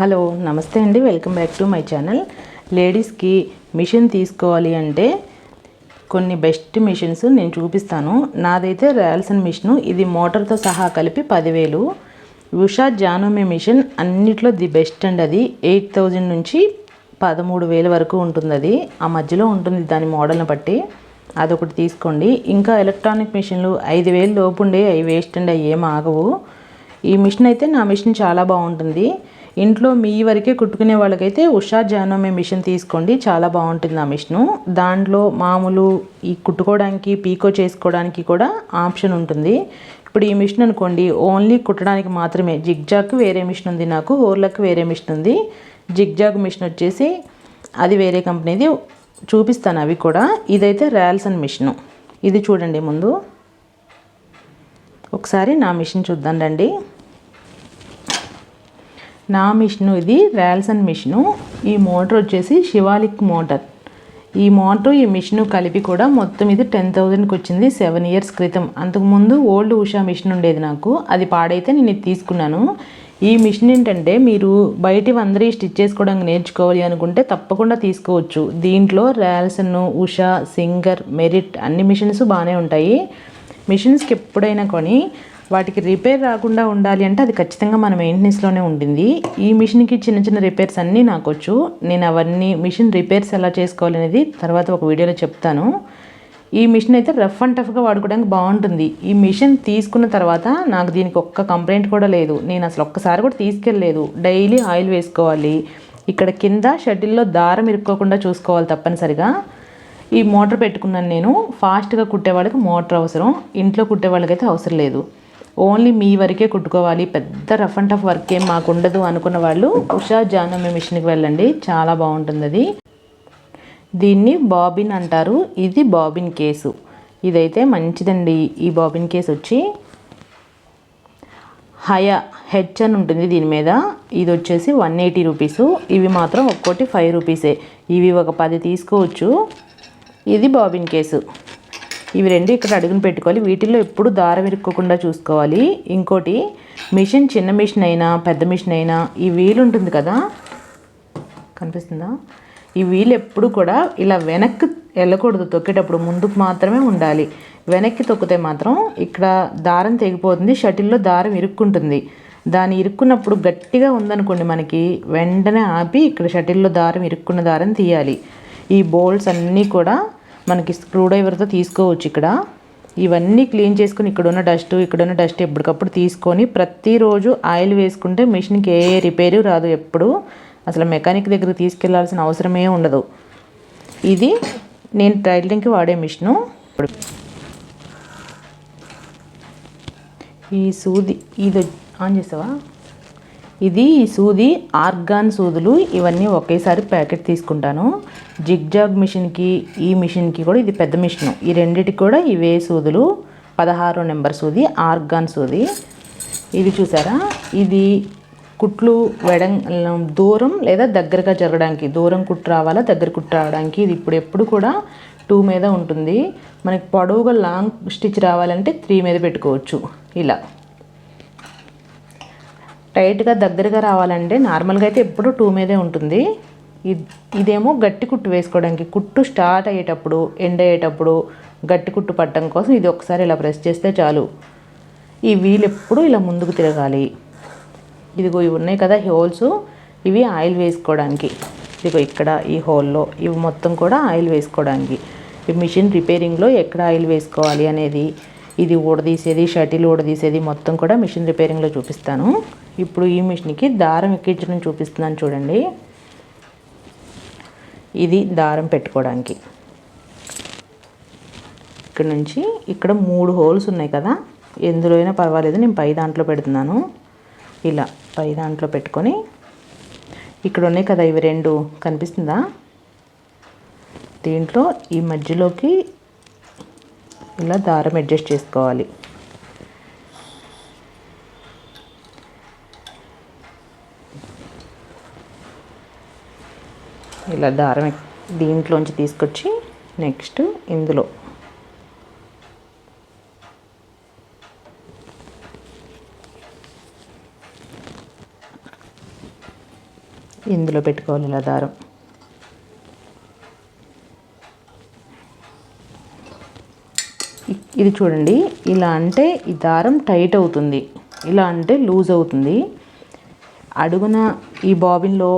Hello నమస్తే అండి. Welcome back to my channel. లేడీస్కి మిషన్ తీసుకోవాలి అంటే కొన్ని బెస్ట్ మిషన్స్ నేను చూపిస్తాను. నాదైతే రాయల్సన్ మిషను. ఇది మోటార్తో సహా కలిపి పదివేలు. ఉషా జానోమి మిషన్ అన్నిట్లో ది బెస్ట్ అండి అది. ఎయిట్ థౌజండ్ నుంచి పదమూడు వేల వరకు ఉంటుంది అది. ఆ మధ్యలో ఉంటుంది దాని మోడల్ని బట్టి. అదొకటి తీసుకోండి. ఇంకా ఎలక్ట్రానిక్ మిషన్లు ఐదు వేలు లోపు ఉండే అవి వేస్ట్ అండి. అవి ఏం ఆగవు. ఈ మిషన్ అయితే నా మిషన్ చాలా బాగుంటుంది. ఇంట్లో మీ వరకే కుట్టుకునే వాళ్ళకైతే ఉషా జానోమే మిషన్ తీసుకోండి. చాలా బాగుంటుంది ఆ మిషను. దాంట్లో మామూలు ఈ కుట్టుకోవడానికి పీకో చేసుకోవడానికి కూడా ఆప్షన్ ఉంటుంది. ఇప్పుడు ఈ మిషన్ అనుకోండి ఓన్లీ కుట్టడానికి మాత్రమే. జిగ్జాగ్కి వేరే మిషన్ ఉంది నాకు ఓర్లకు వేరే మిషన్ ఉంది. జిగ్జాగ్ మిషన్ వచ్చేసి అది వేరే కంపెనీది చూపిస్తాను అవి కూడా. ఇదైతే ర్యాల్సన్ మిషను. ఇది చూడండి ముందు. ఒకసారి నా మిషన్ చూద్దాం రండి. నా మిషను ఇది ర్యాల్సన్ మిషను. ఈ మోటార్ వచ్చేసి శివాలిక్ మోటార్. ఈ మోటార్ ఈ మిషను కలిపి కూడా మొత్తం ఇది టెన్ థౌజండ్కి వచ్చింది సెవెన్ ఇయర్స్ క్రితం. అంతకుముందు ఓల్డ్ ఉషా మిషన్ ఉండేది నాకు. అది పాడైతే నేను ఇది తీసుకున్నాను. ఈ మిషన్ ఏంటంటే మీరు బయటి అందరి స్టిచ్ చేసుకోవడానికి నేర్చుకోవాలి అనుకుంటే తప్పకుండా తీసుకోవచ్చు. దీంట్లో రాయల్సన్ ఉషా సింగర్ మెరిట్ అన్ని మిషన్స్ బాగానే ఉంటాయి. మిషన్స్కి ఎప్పుడైనా కొని వాటికి రిపేర్ రాకుండా ఉండాలి అంటే అది ఖచ్చితంగా మన మెయింటెనెన్స్లోనే ఉండింది. ఈ మిషన్కి చిన్న చిన్న రిపేర్స్ అన్నీ నాకు వచ్చు. నేను అవన్నీ మిషన్ రిపేర్స్ ఎలా చేసుకోవాలి అనేది తర్వాత ఒక వీడియోలో చెప్తాను. ఈ మిషన్ అయితే రఫ్ అండ్ టఫ్గా వాడుకోవడానికి బాగుంటుంది. ఈ మిషన్ తీసుకున్న తర్వాత నాకు దీనికి ఒక్క కంప్లైంట్ కూడా లేదు. నేను అసలు ఒక్కసారి కూడా తీసుకెళ్ళలేదు. డైలీ ఆయిల్ వేసుకోవాలి. ఇక్కడ కింద షటిల్లో దారం ఇరుక్కోకుండా చూసుకోవాలి తప్పనిసరిగా. ఈ మోటార్ పెట్టుకున్నాను నేను. ఫాస్ట్గా కుట్టే వాళ్ళకి మోటార్ అవసరం. ఇంట్లో కుట్టే వాళ్ళకైతే అవసరం లేదు. ఓన్లీ మీ వరకే కుట్టుకోవాలి. పెద్ద రఫ్ అండ్ టఫ్ వర్క్ ఏం మాకు ఉండదు అనుకున్న వాళ్ళు ఉషా జానమ్మ మిషన్కి వెళ్ళండి. చాలా బాగుంటుంది అది. దీన్ని బాబిన్ అంటారు. ఇది బాబిన్ కేసు. ఇదైతే మంచిదండి. ఈ బాబిన్ కేసు వచ్చి హయా హెచ్ అని ఉంటుంది దీని మీద. ఇది వచ్చేసి వన్ ఎయిటీ రూపీస్. ఇవి మాత్రం ఒక్కోటి ఫైవ్ రూపీసే. ఇవి ఒక పది తీసుకోవచ్చు. ఇది బాబిన్ కేసు. ఇవి రెండు ఇక్కడ అడుగును పెట్టుకోవాలి. వీటిల్లో ఎప్పుడు దారం ఇరుక్కోకుండా చూసుకోవాలి. ఇంకోటి మిషన్ చిన్న మిషన్ అయినా పెద్ద మిషన్ అయినా ఈ వీలు ఉంటుంది కదా? కనిపిస్తుందా? ఈ వీల్ ఎప్పుడు కూడా ఇలా వెనక్కి వెళ్ళకూడదు. తొక్కేటప్పుడు ముందుకు మాత్రమే ఉండాలి. వెనక్కి తొక్కితే మాత్రం ఇక్కడ దారం తెగిపోతుంది. షటిల్లో దారం ఇరుక్కుంటుంది. దాని ఇరుక్కున్నప్పుడు గట్టిగా ఉందనుకోండి మనకి వెంటనే ఆపి ఇక్కడ షటిల్లో దారం ఇరుక్కున్న దారం తీయాలి. ఈ బోల్ట్స్ అన్నీ కూడా మనకి స్క్రూ డ్రైవర్తో తీసుకోవచ్చు ఇక్కడ. ఇవన్నీ క్లీన్ చేసుకుని ఇక్కడ ఉన్న డస్ట్ ఇక్కడ ఉన్న డస్ట్ ఎప్పటికప్పుడు తీసుకొని ప్రతిరోజు ఆయిల్ వేసుకుంటే మిషన్కి ఏ రిపేరు రాదు ఎప్పుడు. అసలు మెకానిక్ దగ్గర తీసుకెళ్ళాల్సిన అవసరమే ఉండదు. ఇది నేను టైలరింగ్కి వాడే మిషను ఇప్పుడు ఈ సూది ఇది ఆన్ చేసావా? ఇది సూది ఆర్గాన్ సూదులు ఇవన్నీ ఒకేసారి ప్యాకెట్ తీసుకుంటాను. జిగ్జాగ్ మిషన్కి ఈ మిషన్కి కూడా ఇది పెద్ద మిషన్. ఈ రెండిటికి కూడా ఇవే సూదులు. పదహారో నెంబర్ సూది ఆర్గాన్ సూది. ఇది చూసారా? ఇది కుట్లు వెడం దూరం లేదా దగ్గరగా జరగడానికి దూరం కుట్టు రావాలా దగ్గర కుట్టు రావడానికి ఇది ఇప్పుడు ఎప్పుడు కూడా టూ మీద ఉంటుంది. మనకి పొడవుగా లాంగ్ స్టిచ్ రావాలంటే త్రీ మీద పెట్టుకోవచ్చు. ఇలా. టైట్గా దగ్గరగా రావాలంటే నార్మల్గా అయితే ఎప్పుడు టూ మీదే ఉంటుంది. ఇదేమో గట్టి కుట్టు వేసుకోవడానికి. కుట్టు స్టార్ట్ అయ్యేటప్పుడు ఎండ్ అయ్యేటప్పుడు గట్టి కుట్టు పట్టడం కోసం ఇది ఒకసారి ఇలా ప్రెస్ చేస్తే చాలు. ఈ వీల్ ఎప్పుడు ఇలా ముందుకు తిరగాలి. ఇదిగో ఇవి ఉన్నాయి కదా హోల్స్. ఇవి ఆయిల్ వేసుకోవడానికి. ఇదిగో ఇక్కడ ఈ హోల్లో ఇవి మొత్తం కూడా ఆయిల్ వేసుకోవడానికి. ఈ మిషన్ రిపేరింగ్లో ఎక్కడ ఆయిల్ వేసుకోవాలి అనేది ఇది ఊడదీసేది షటిల్ ఊడదీసేది మొత్తం కూడా మిషన్ రిపేరింగ్లో చూపిస్తాను. ఇప్పుడు ఈ మిషన్కి దారం ఎక్కించడం చూపిస్తున్నాను చూడండి. ఇది దారం పెట్టుకోవడానికి. ఇక్కడ నుంచి ఇక్కడ మూడు హోల్స్ ఉన్నాయి కదా. ఎందులో అయినా పర్వాలేదు నేను పై దాంట్లో పెడుతున్నాను. ఇలా పై దాంట్లో పెట్టుకొని ఇక్కడ ఉన్నాయి కదా ఇవి రెండు. కనిపిస్తుందా? దీంట్లో ఈ మధ్యలోకి ఇలా దారం అడ్జస్ట్ చేసుకోవాలి. ఇలా దారం దీంట్లోంచి తీసుకొచ్చి నెక్స్ట్ ఇందులో. ఇందులో పెట్టుకోవాలి ఇలా దారం. ఇది చూడండి. ఇలా అంటే ఈ దారం టైట్ అవుతుంది. ఇలా అంటే లూజ్ అవుతుంది. అడుగున ఈ బాబిన్లో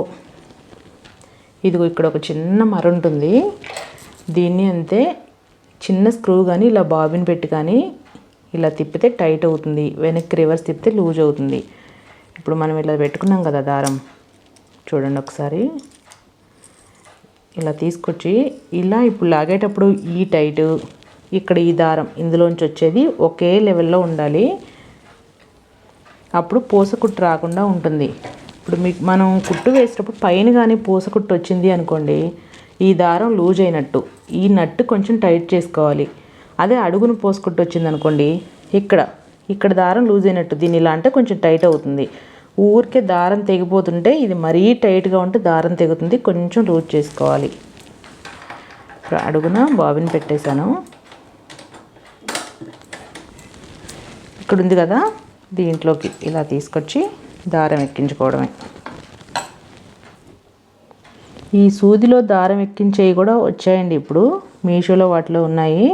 ఇదిగో ఇక్కడ ఒక చిన్న మర ఉంటుంది. దీన్ని అంతే చిన్న స్క్రూ కానీ ఇలా బాబిన్ పెట్టి కానీ ఇలా తిప్పితే టైట్ అవుతుంది. వెనక్కి రివర్స్ తిప్పితే లూజ్ అవుతుంది. ఇప్పుడు మనం ఇలా పెట్టుకున్నాం కదా దారం. చూడండి ఒకసారి. ఇలా తీసుకొచ్చి ఇలా ఇప్పుడు లాగేటప్పుడు ఈ టైట్ ఇక్కడ ఈ దారం ఇందులోంచి వచ్చేది ఒకే లెవెల్లో ఉండాలి. అప్పుడు పూసకుట్టు రాకుండా ఉంటుంది. ఇప్పుడు మీకు మనం కుట్టు వేసేటప్పుడు పైన కానీ పూసకుట్టు వచ్చింది అనుకోండి ఈ దారం లూజ్ అయినట్టు ఈ నట్టు కొంచెం టైట్ చేసుకోవాలి. అదే అడుగును పోసుకుంటూ వచ్చింది అనుకోండి ఇక్కడ ఇక్కడ దారం లూజ్ అయినట్టు దీన్ని ఇలా అంటే కొంచెం టైట్ అవుతుంది. ఊరికే దారం తెగిపోతుంటే ఇది మరీ టైట్గా ఉంటే దారం తెగుతుంది కొంచెం లూజ్ చేసుకోవాలి. అడుగున బాబిన్ పెట్టేశాను. ఇక్కడ ఉంది కదా దీంట్లోకి ఇలా తీసుకొచ్చి దారం ఎక్కించుకోవడమే. ఈ సూదిలో దారం ఎక్కించేవి కూడా వచ్చాయండి ఇప్పుడు మీషోలో వాటిలో ఉన్నాయి.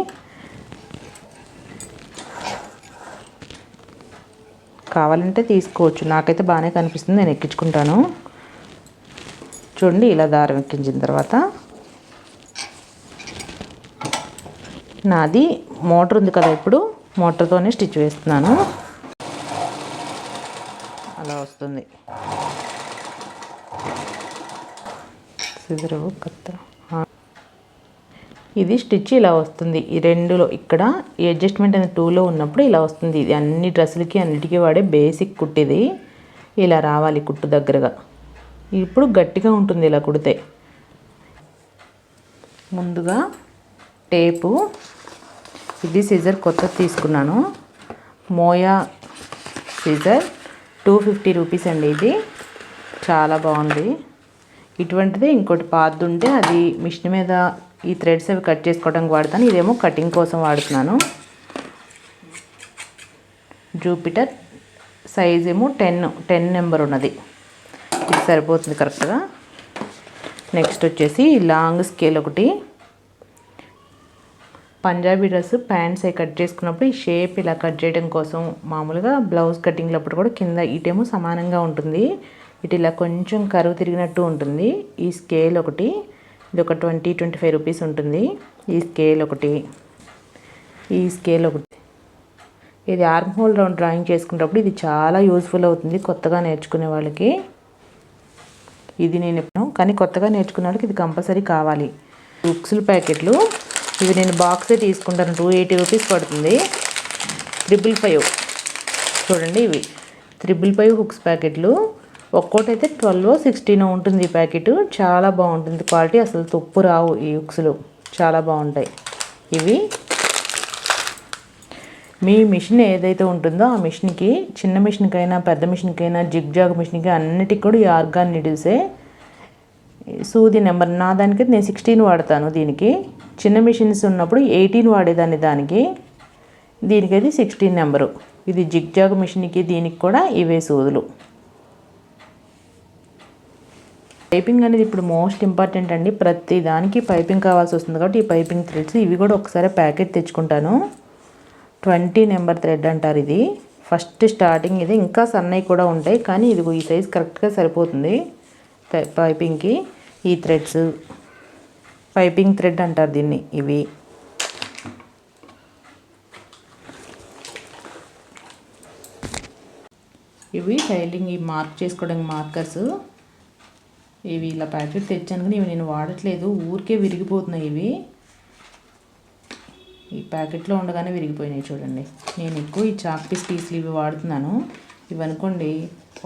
కావాలంటే తీసుకోవచ్చు. నాకైతే బాగానే కనిపిస్తుంది నేను ఎక్కించుకుంటాను. చూడండి ఇలా దారం ఎక్కించిన తర్వాత. నాది మోటార్ ఉంది కదా ఇప్పుడు మోటార్తోనే స్టిచ్ వేస్తున్నాను. అలా వస్తుంది. సిజరు కత్త ఇది స్టిచ్ ఇలా వస్తుంది. ఈ రెండులో ఇక్కడ ఈ అడ్జస్ట్మెంట్ అనేది టూలో ఉన్నప్పుడు ఇలా వస్తుంది. ఇది అన్ని డ్రెస్సులకి అన్నిటికీ వాడే బేసిక్ కుట్టిది. ఇలా రావాలి కుట్టు దగ్గరగా. ఇప్పుడు గట్టిగా ఉంటుంది ఇలా కుడితే. ముందుగా టేపు ఇది సీజర్ కొత్తది తీసుకున్నాను. మోయా సీజర్. టూ ఫిఫ్టీ రూపీస్ అండి ఇది. చాలా బాగుంది. ఇటువంటిది ఇంకోటి పాతది ఉంటే అది మిషన్ మీద ఈ థ్రెడ్స్ అవి కట్ చేసుకోవడానికి వాడతాను. ఇదేమో కటింగ్ కోసం వాడుతున్నాను. జూపిటర్ సైజ్ ఏమో టెన్ టెన్ నెంబర్ ఉన్నది. ఇది సరిపోతుంది కరెక్ట్గా. నెక్స్ట్ వచ్చేసి లాంగ్ స్కేల్ ఒకటి. పంజాబీ డ్రెస్ ప్యాంట్స్ అవి కట్ చేసుకున్నప్పుడు ఈ షేప్ ఇలా కట్ చేయడం కోసం మామూలుగా బ్లౌజ్ కటింగ్లప్పుడు కూడా కింద ఇటేమో సమానంగా ఉంటుంది. ఇటు ఇలా కొంచెం కరువు తిరిగినట్టు ఉంటుంది. ఈ స్కేల్ ఒకటి ఇది ఒక ట్వంటీ ట్వంటీ ఫైవ్ రూపీస్ ఉంటుంది. ఈ స్కేల్ ఒకటి ఈ స్కేల్ ఒకటి. ఇది ఆర్మ్ హోల్ రౌండ్ డ్రాయింగ్ చేసుకునేటప్పుడు ఇది చాలా యూస్ఫుల్ అవుతుంది కొత్తగా నేర్చుకునే వాళ్ళకి. ఇది నేను కానీ కొత్తగా నేర్చుకునే వాళ్ళకి ఇది కంపల్సరీ కావాలి. బుక్స్ల ప్యాకెట్లు ఇవి నేను బాక్సే తీసుకుంటాను. టూ ఎయిటీ రూపీస్ పడుతుంది. Triple five. చూడండి ఇవి. త్రిబుల్ ఫైవ్ హుక్స్ ప్యాకెట్లు. ఒక్కోటి అయితే ట్వెల్వ్ సిక్స్టీన్ ఉంటుంది ఈ ప్యాకెట్. చాలా బాగుంటుంది. క్వాలిటీ అసలు తుప్పు రావు ఈ హుక్స్లు. చాలా బాగుంటాయి. ఇవి. మీ మిషన్ ఏదైతే ఉంటుందో ఆ మిషన్కి చిన్న మిషన్కైనా పెద్ద మిషన్కైనా జిగ్ జాగ్ మిషన్కి అన్నిటికి కూడా ఈ ఆర్గాన్ నిడిల్సే. సూది నెంబర్. నా దానికైతే నేను సిక్స్టీన్ వాడతాను దీనికి. చిన్న మిషన్స్ ఉన్నప్పుడు ఎయిటీన్ వాడేదాన్ని దానికి. దీనికైతే సిక్స్టీన్ నెంబరు ఇది జిగ్ జాగ్ మిషన్కి దీనికి కూడా ఇవే సూదులు. పైపింగ్ అనేది ఇప్పుడు మోస్ట్ ఇంపార్టెంట్ అండి. ప్రతి దానికి పైపింగ్ కావాల్సి వస్తుంది కాబట్టి ఈ పైపింగ్ థ్రెడ్స్ ఇవి కూడా ఒకసారి ప్యాకెట్ తెచ్చుకుంటాను. ట్వంటీ నెంబర్ థ్రెడ్ అంటారు ఇది. ఫస్ట్ స్టార్టింగ్ ఇది. ఇంకా సన్నవి కూడా ఉంటాయి. కానీ ఇది ఈ సైజ్ కరెక్ట్గా సరిపోతుంది. పై- పైపింగ్కి ఈ థ్రెడ్స్ పైపింగ్ థ్రెడ్ అంటారు దీన్ని ఇవి. ఇవి టైలింగ్ ఈ మార్క్ చేసుకోవడానికి మార్కర్స్. ఇవి ఇలా ప్యాకెట్ తెచ్చాను కానీ ఇవి నేను వాడట్లేదు. ఊరికే విరిగిపోతున్నాయి ఇవి. ఈ ప్యాకెట్లో ఉండగానే విరిగిపోయినాయి చూడండి. నేను ఎక్కువ ఈ చాక్ పీస్ పీసులు ఇవి వాడుతున్నాను. ఇవి అనుకోండి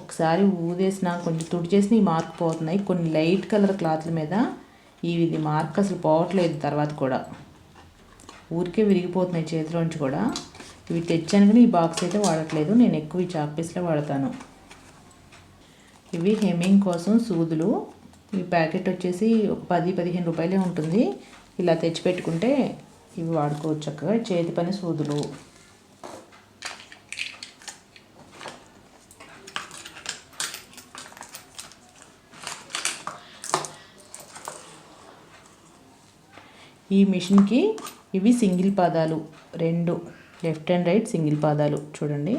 ఒకసారి ఊదేసిన కొంచెం తుడిచేసిన ఈ మార్క్ పోతున్నాయి. కొన్ని లైట్ కలర్ క్లాత్ల మీద ఇది మార్క్ అసలు పోవట్లేదు తర్వాత కూడా. ఊరికే విరిగిపోతున్నాయి చేతిలోంచి కూడా. ఇవి తెచ్చాను కానీ ఈ బాక్స్ అయితే వాడట్లేదు. నేను ఎక్కువ ఈ చాక్ వాడతాను. ఇవి హెమింగ్ కోసం సూదులు. ఈ ప్యాకెట్ వచ్చేసి ఒక పది పదిహేను రూపాయలే ఉంటుంది. ఇలా తెచ్చి పెట్టుకుంటే ఇవి వాడుకోవచ్చు చక్కగా. చేతి పని సూదులు. ఈ మిషన్కి ఇవి సింగిల్ పాదాలు. రెండు లెఫ్ట్ అండ్ రైట్ సింగిల్ పాదాలు. చూడండి.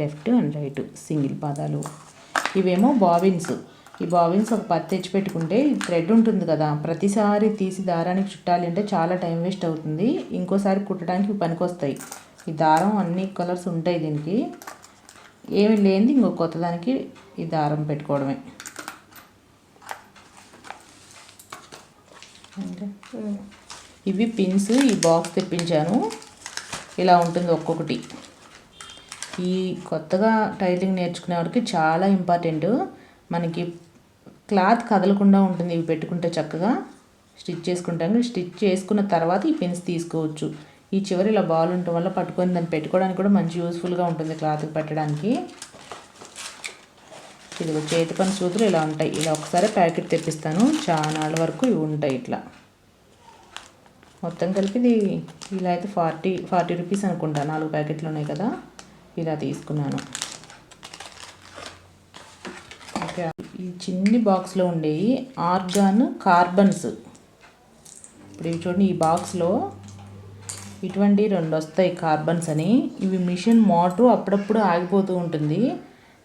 లెఫ్ట్ అండ్ రైట్ సింగిల్ పాదాలు. ఇవేమో బాబిన్స్ ఈ బాబిన్స్ ఒక పత్తి తెచ్చి పెట్టుకుంటే థ్రెడ్ ఉంటుంది కదా. ప్రతిసారి తీసి దారానికి చుట్టాలి అంటే చాలా టైం వేస్ట్ అవుతుంది. ఇంకోసారి కుట్టడానికి ఇవి పనికొస్తాయి. ఈ దారం అన్ని కలర్స్ ఉంటాయి దీనికి. ఏమి లేనిది ఇంకో కొత్త దానికి ఈ దారం పెట్టుకోవడమే. అంటే ఇవి పిన్స్ ఈ బాక్స్ తెప్పించాను. ఇలా ఉంటుంది ఒక్కొక్కటి. ఈ కొత్తగా టైలింగ్ నేర్చుకునేవాడికి చాలా ఇంపార్టెంట్ మనకి క్లాత్ కదలకుండా ఉంటుంది ఇవి పెట్టుకుంటే చక్కగా. స్టిచ్ చేసుకుంటాం స్టిచ్ చేసుకున్న తర్వాత ఈ పిన్స్ తీసుకోవచ్చు. ఈ చివరి ఇలా బాల్ ఉండటం వల్ల పట్టుకొని దాన్ని పెట్టుకోవడానికి కూడా మంచి యూస్ఫుల్గా ఉంటుంది క్లాత్కి పెట్టడానికి. ఇది చేతి పని సూతులు ఇలా ఉంటాయి. ఇలా ఒకసారి ప్యాకెట్ తెప్పిస్తాను. చాలా వరకు ఇవి ఉంటాయి ఇట్లా. మొత్తం కలిపి ఇది ఇలా అయితే ఫార్టీ ఫార్టీ రూపీస్ అనుకుంటా. నాలుగు ప్యాకెట్లు ఉన్నాయి కదా. ఇలా తీసుకున్నాను. ఓకే. ఈ చిన్ని బాక్స్లో ఉండేవి ఆర్గాన్ కార్బన్స్. ఇప్పుడు ఇవి చూడండి ఈ బాక్స్లో ఇటువంటి రెండు వస్తాయి కార్బన్స్ అని. ఇవి మిషన్ మోటరు అప్పుడప్పుడు ఆగిపోతూ ఉంటుంది.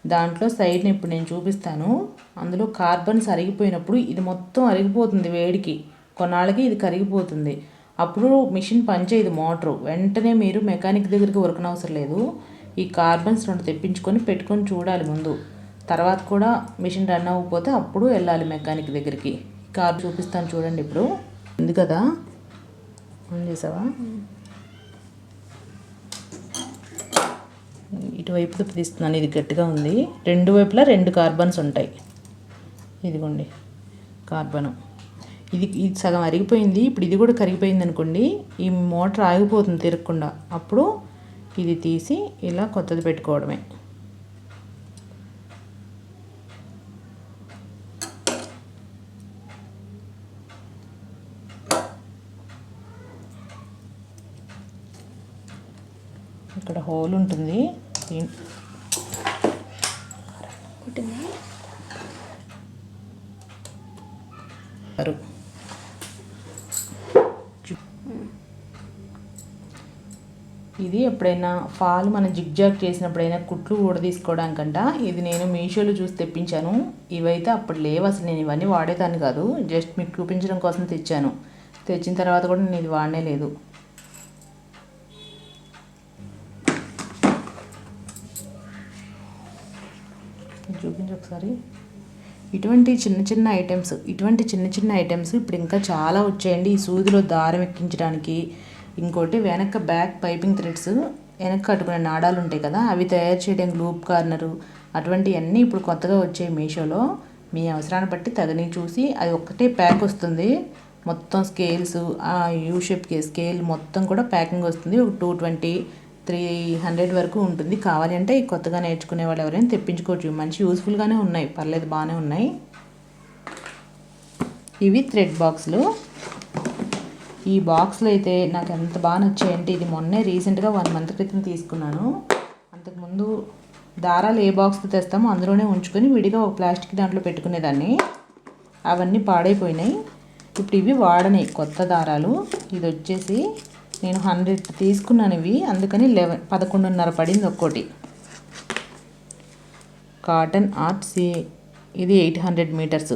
దాంట్లో సైడ్ని ఇప్పుడు నేను చూపిస్తాను. అందులో కార్బన్స్ అరిగిపోయినప్పుడు ఇది మొత్తం అరిగిపోతుంది వేడికి. కొన్నాళ్ళకి ఇది కరిగిపోతుంది. అప్పుడు మిషన్ పనిచేయదు మోటరు. వెంటనే మీరు మెకానిక్ దగ్గరికి ఉరకనవసరం లేదు. ఈ కార్బన్స్ రెండు తెప్పించుకొని పెట్టుకొని చూడాలి ముందు. తర్వాత కూడా మిషన్ రన్ అవ్వకపోతే అప్పుడు వెళ్ళాలి మెకానిక్ దగ్గరికి. కార్ చూపిస్తాను చూడండి ఇప్పుడు. ఉంది కదా? ఆన్ చేసావా? ఇటువైపు తీస్తున్నాను ఇది గట్టిగా ఉంది. రెండు వైపులా రెండు కార్బన్స్ ఉంటాయి. ఇదిగోండి కార్బను. ఇది ఇది సగం అరిగిపోయింది ఇప్పుడు ఇది కూడా కరిగిపోయింది అనుకోండి ఈ మోటార్ ఆగిపోతుంది తిరగకుండా అప్పుడు ఇది తీసి ఇలా కొత్తది పెట్టుకోవడమే. ఇక్కడ హోల్ ఉంటుంది. దీం- ఇది ఎప్పుడైనా ఫాల్ మనం జిగ్జాగ్ చేసినప్పుడైనా కుట్లు ఊడదీసుకోవడానికంట? ఇది నేను మీషోలో చూసి తెప్పించాను. ఇవైతే అప్పుడు లేవు. అసలు నేను ఇవన్నీ వాడేదాన్ని కాదు. జస్ట్ మీకు చూపించడం కోసం తెచ్చాను. తెచ్చిన తర్వాత కూడా నేను ఇది వాడనే లేదు. చూపించు ఒకసారి. ఇటువంటి చిన్న చిన్న ఐటమ్స్ ఇటువంటి చిన్న చిన్న ఐటమ్స్ ఇప్పుడు ఇంకా చాలా వచ్చాయండి. ఈ సూదిలో దారం ఎక్కించడానికి ఇంకోటి వెనక బ్యాక్ పైపింగ్ థ్రెడ్స్ వెనక కట్టుకునే నాడాలు ఉంటాయి కదా అవి తయారు చేయడానికి లూప్ కార్నరు అటువంటివన్నీ ఇప్పుడు కొత్తగా వచ్చాయి మీషోలో మీ అవసరాన్ని బట్టి తగని చూసి అది ఒక్కటే ప్యాక్ వస్తుంది. మొత్తం స్కేల్స్ ఆ యూ షేప్కి స్కేల్ మొత్తం కూడా ప్యాకింగ్ వస్తుంది. ఒక టూ ట్వంటీ త్రీ హండ్రెడ్ వరకు ఉంటుంది. కావాలి అంటే ఈ కొత్తగా నేర్చుకునే వాళ్ళు ఎవరైనా తెప్పించుకోవచ్చు. మంచి యూస్ఫుల్గానే ఉన్నాయి. పర్లేదు బాగానే ఉన్నాయి. ఇవి థ్రెడ్ బాక్సులు. ఈ బాక్స్లో అయితే నాకు ఎంత బాగా నచ్చాయంటే ఇది మొన్నే రీసెంట్గా వన్ మంత్ క్రితం తీసుకున్నాను. అంతకుముందు దారాలు ఏ బాక్స్తో తెస్తామో అందులోనే ఉంచుకొని విడిగా ఒక ప్లాస్టిక్ దాంట్లో పెట్టుకునేదాన్ని. అవన్నీ పాడైపోయినాయి. ఇప్పుడు ఇవి వాడనాయి కొత్త దారాలు. ఇది వచ్చేసి నేను హండ్రెడ్ తీసుకున్నాను ఇవి. అందుకని లెవెన్ పదకొండున్నర పడింది ఒక్కోటి. కాటన్ ఆర్ట్సీ ఇది ఎయిట్ హండ్రెడ్ మీటర్స్.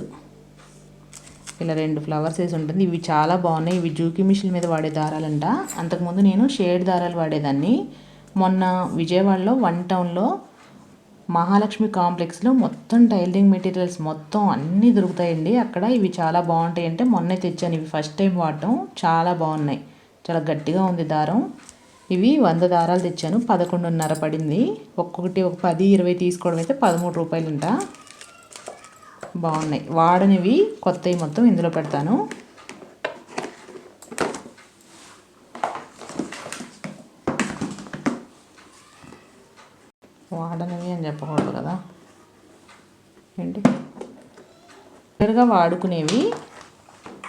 ఇలా రెండు ఫ్లవర్స్ వేసి ఉంటుంది. ఇవి చాలా బాగున్నాయి. ఇవి జూకి మిషన్ మీద వాడే దారాలంట. అంతకుముందు నేను షేడ్ దారాలు వాడేదాన్ని. మొన్న విజయవాడలో వన్ టౌన్లో మహాలక్ష్మి కాంప్లెక్స్లో మొత్తం టైలరింగ్ మెటీరియల్స్ మొత్తం అన్నీ దొరుకుతాయండి. అక్కడ ఇవి చాలా బాగుంటాయి అంటే మొన్నే తెచ్చాను. ఇవి ఫస్ట్ టైం వాడటం చాలా బాగున్నాయి. చాలా గట్టిగా ఉంది దారం. ఇవి వంద దారాలు తెచ్చాను. పదకొండున్నర పడింది. ఒక్కొక్కటి ఒక పది ఇరవై తీసుకోవడం అయితే పదమూడు రూపాయలుంట. బాగున్నాయి. వాడనివి కొత్తవి మొత్తం ఇందులో పెడతాను. వాడనివి అని చెప్పకూడదు కదా. ఏంటి? రెగ్యులర్గా వాడుకునేవి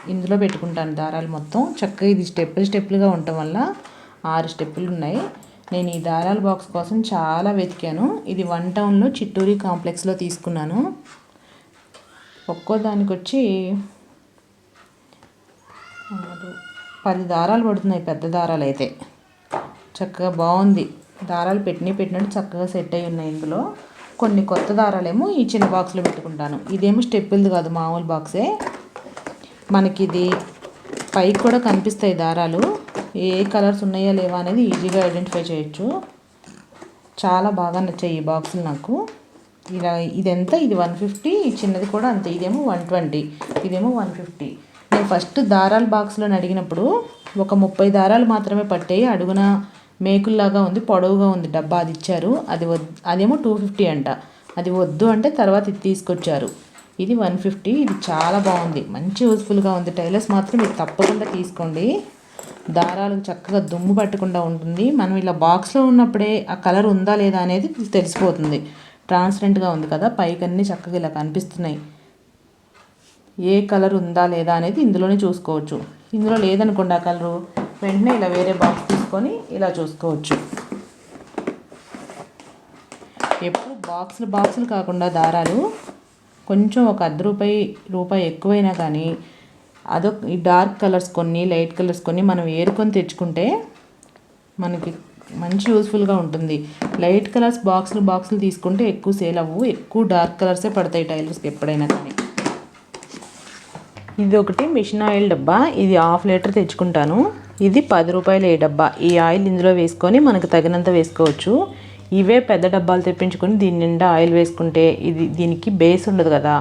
ఇందులో పెట్టుకుంటాను దారాలు మొత్తం. చక్కగా ఇది స్టెప్పులు స్టెప్పులుగా ఉండటం వల్ల ఆరు స్టెప్పులు ఉన్నాయి. నేను ఈ దారాల బాక్స్ కోసం చాలా వెతికాను. ఇది వన్ టౌన్లో చిట్టూరి కాంప్లెక్స్లో తీసుకున్నాను. ఒక్కో దానికి వచ్చి పది దారాలు పడుతున్నాయి పెద్ద దారాలు అయితే చక్కగా బాగుంది. దారాలు పెట్టినవి పెట్టినట్టు చక్కగా సెట్ అయి ఉన్నాయి ఇందులో. కొన్ని కొత్త దారాలేమో ఈ చిన్న బాక్స్లో పెట్టుకుంటాను. ఇదేమో స్టెప్పులది కాదు మామూలు బాక్సే. మనకి ఇది పైకి కూడా కనిపిస్తాయి దారాలు. ఏ కలర్స్ ఉన్నాయా లేవా అనేది ఈజీగా ఐడెంటిఫై చేయొచ్చు. చాలా బాగా నచ్చాయి ఈ బాక్సులు నాకు. ఇలా ఇదెంత? ఇది వన్ ఫిఫ్టీ చిన్నది కూడా అంతే. ఇదేమో వన్ ట్వంటీ ఇదేమో వన్ ఫిఫ్టీ. నేను ఫస్ట్ దారాల బాక్స్లో అడిగినప్పుడు ఒక ముప్పై దారాలు మాత్రమే పట్టాయి అడుగున మేకుల్లాగా ఉంది పొడవుగా ఉంది డబ్బా అది ఇచ్చారు. అది వద్ అదేమో టూ ఫిఫ్టీ అంట. అది వద్దు అంటే తర్వాత ఇది తీసుకొచ్చారు. ఇది వన్ ఫిఫ్టీ ఇది చాలా బాగుంది. మంచి యూస్ఫుల్గా ఉంది. టైలర్స్ మాత్రం ఇది తప్పకుండా తీసుకోండి. దారాలు చక్కగా దుమ్ము పట్టకుండా ఉంటుంది. మనం ఇలా బాక్స్లో ఉన్నప్పుడే ఆ కలర్ ఉందా లేదా అనేది తెలిసిపోతుంది. ట్రాన్స్పరెంట్గా ఉంది కదా పైకి అన్నీ చక్కగా ఇలా కనిపిస్తున్నాయి. ఏ కలర్ ఉందా లేదా అనేది ఇందులోనే చూసుకోవచ్చు. ఇందులో లేదనుకోండి ఆ కలరు వెంటనే ఇలా వేరే బాక్స్ తీసుకొని ఇలా చూసుకోవచ్చు. ఎప్పుడు బాక్సులు బాక్సులు కాకుండా దారాలు కొంచెం ఒక అర్ధ రూపాయి రూపాయి ఎక్కువైనా కానీ అదొక ఈ డార్క్ కలర్స్ కొన్ని లైట్ కలర్స్ కొన్ని మనం ఏరుకొని తెచ్చుకుంటే మనకి మంచి యూస్ఫుల్గా ఉంటుంది. లైట్ కలర్స్ బాక్సులు బాక్సులు తీసుకుంటే ఎక్కువ సేల్ అవ్వు ఎక్కువ డార్క్ కలర్సే పడతాయి టైల్స్కి ఎప్పుడైనా కానీ. ఇది ఒకటి మిషన్ ఆయిల్ డబ్బా. ఇది హాఫ్ లీటర్ తెచ్చుకుంటాను. ఇది పది రూపాయలు ఏ డబ్బా. ఈ ఆయిల్ ఇందులో వేసుకొని మనకు తగినంత వేసుకోవచ్చు. ఇవే పెద్ద డబ్బాలు తెప్పించుకొని దీని నిండా ఆయిల్ వేసుకుంటే ఇది దీనికి బేస్ ఉండదు కదా.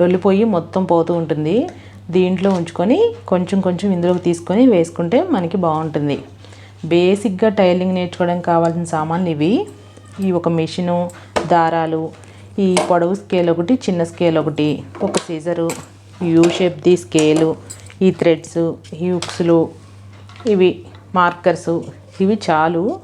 డొల్లిపోయి మొత్తం పోతూ ఉంటుంది. దీంట్లో ఉంచుకొని కొంచెం కొంచెం ఇందులోకి తీసుకొని వేసుకుంటే మనకి బాగుంటుంది. బేసిక్గా టైలింగ్ నేర్చుకోవడానికి కావాల్సిన సామాన్లు ఇవి. ఈ ఒక మిషను దారాలు ఈ పొడవు స్కేల్ ఒకటి చిన్న స్కేల్ ఒకటి ఒక సీజరు యూ షేప్ది స్కేలు ఈ థ్రెడ్స్ ఈ హుక్స్లు ఇవి మార్కర్స్ ఇవి చాలు.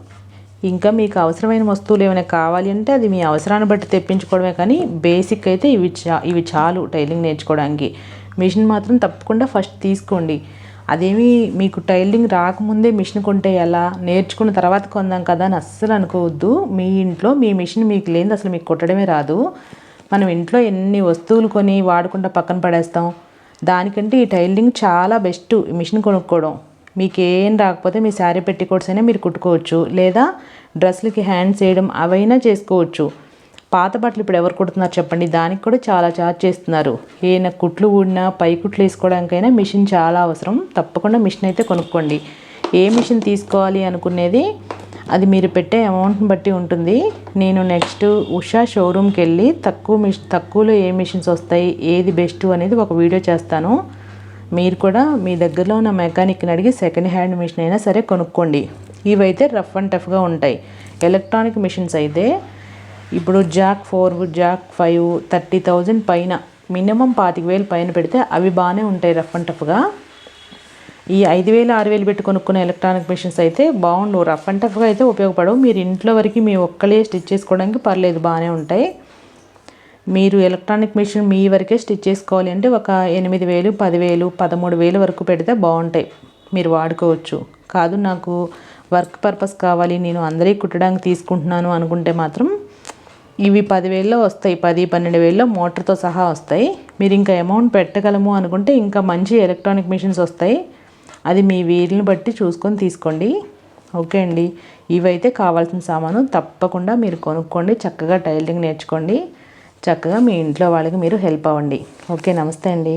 ఇంకా మీకు అవసరమైన వస్తువులు ఏమైనా కావాలి అంటే అది మీ అవసరాన్ని బట్టి తెప్పించుకోవడమే కానీ బేసిక్ అయితే ఇవి చా ఇవి చాలు టైలింగ్ నేర్చుకోవడానికి. మిషన్ మాత్రం తప్పకుండా ఫస్ట్ తీసుకోండి. అదేమి మీకు టైలరింగ్ రాకముందే మిషన్ కొంటే ఎలా నేర్చుకున్న తర్వాత కొందాం కదా అని అస్సలు అనుకోవద్దు. మీ ఇంట్లో మీ మిషన్ మీకు లేనిది అసలు మీకు కుట్టడమే రాదు. మనం ఇంట్లో ఎన్ని వస్తువులు కొని వాడకుండా పక్కన పడేస్తాం. దానికంటే ఈ టైలింగ్ చాలా బెస్ట్ ఈ మిషన్ కొనుక్కోవడం. మీకు ఏం రాకపోతే మీ శారీ పెట్టికోట్స్ అయినా మీరు కుట్టుకోవచ్చు. లేదా డ్రెస్లకి హ్యాండ్స్ వేయడం అవైనా చేసుకోవచ్చు. పాత బట్టలు ఇప్పుడు ఎవరు కుడుతున్నారు చెప్పండి? దానికి కూడా చాలా ఛార్జ్ చేస్తున్నారు. ఏమైనా కుట్లు ఊడినా పై కుట్లు వేసుకోవడానికైనా మిషన్ చాలా అవసరం. తప్పకుండా మిషన్ అయితే కొనుక్కోండి. ఏ మిషన్ తీసుకోవాలి అనుకునేది అది మీరు పెట్టే అమౌంట్ని బట్టి ఉంటుంది. నేను నెక్స్ట్ ఉషా షోరూమ్కి వెళ్ళి తక్కువ మిషన్ తక్కువలో ఏ మిషన్స్ వస్తాయి ఏది బెస్ట్ అనేది ఒక వీడియో చేస్తాను. మీరు కూడా మీ దగ్గరలో ఉన్న మెకానిక్ని అడిగి సెకండ్ హ్యాండ్ మిషన్ అయినా సరే కొనుక్కోండి. ఇవైతే రఫ్ అండ్ టఫ్గా ఉంటాయి. ఎలక్ట్రానిక్ మిషన్స్ అయితే ఇప్పుడు jack four jack five thirty thousand పైన. మినిమం పాతిక వేలు పైన పెడితే అవి బాగానే ఉంటాయి రఫ్ అండ్ టఫ్గా. ఈ ఐదు వేలు ఆరు వేలు పెట్టి కొనుక్కునే ఎలక్ట్రానిక్ మిషన్స్ అయితే బాగుండవు. రఫ్ అండ్ టఫ్గా అయితే ఉపయోగపడవు. మీరు ఇంట్లో వరకు మీ ఒక్కలే స్టిచ్ చేసుకోవడానికి పర్లేదు బాగానే ఉంటాయి. మీరు ఎలక్ట్రానిక్ మిషన్ మీ వరకే స్టిచ్ చేసుకోవాలి అంటే ఒక ఎనిమిది వేలు పదివేలు పదమూడు వేలు వరకు పెడితే బాగుంటాయి. మీరు వాడుకోవచ్చు. కాదు నాకు వర్క్ పర్పస్ కావాలి నేను అందరికీ కుట్టడానికి తీసుకుంటున్నాను అనుకుంటే మాత్రం ఇవి పదివేల్లో వస్తాయి పది పన్నెండు వేల్లో మోటార్తో సహా వస్తాయి. మీరు ఇంకా అమౌంట్ పెట్టగలము అనుకుంటే ఇంకా మంచి ఎలక్ట్రానిక్ మిషన్స్ వస్తాయి. అది మీ వీలుని బట్టి చూసుకొని తీసుకోండి. ఓకే అండి. ఇవైతే కావాల్సిన సామాను తప్పకుండా మీరు కొనుక్కోండి. చక్కగా టైలరింగ్ నేర్చుకోండి. చక్కగా మీ ఇంట్లో వాళ్ళకి మీరు హెల్ప్ అవ్వండి. ఓకే నమస్తే అండి.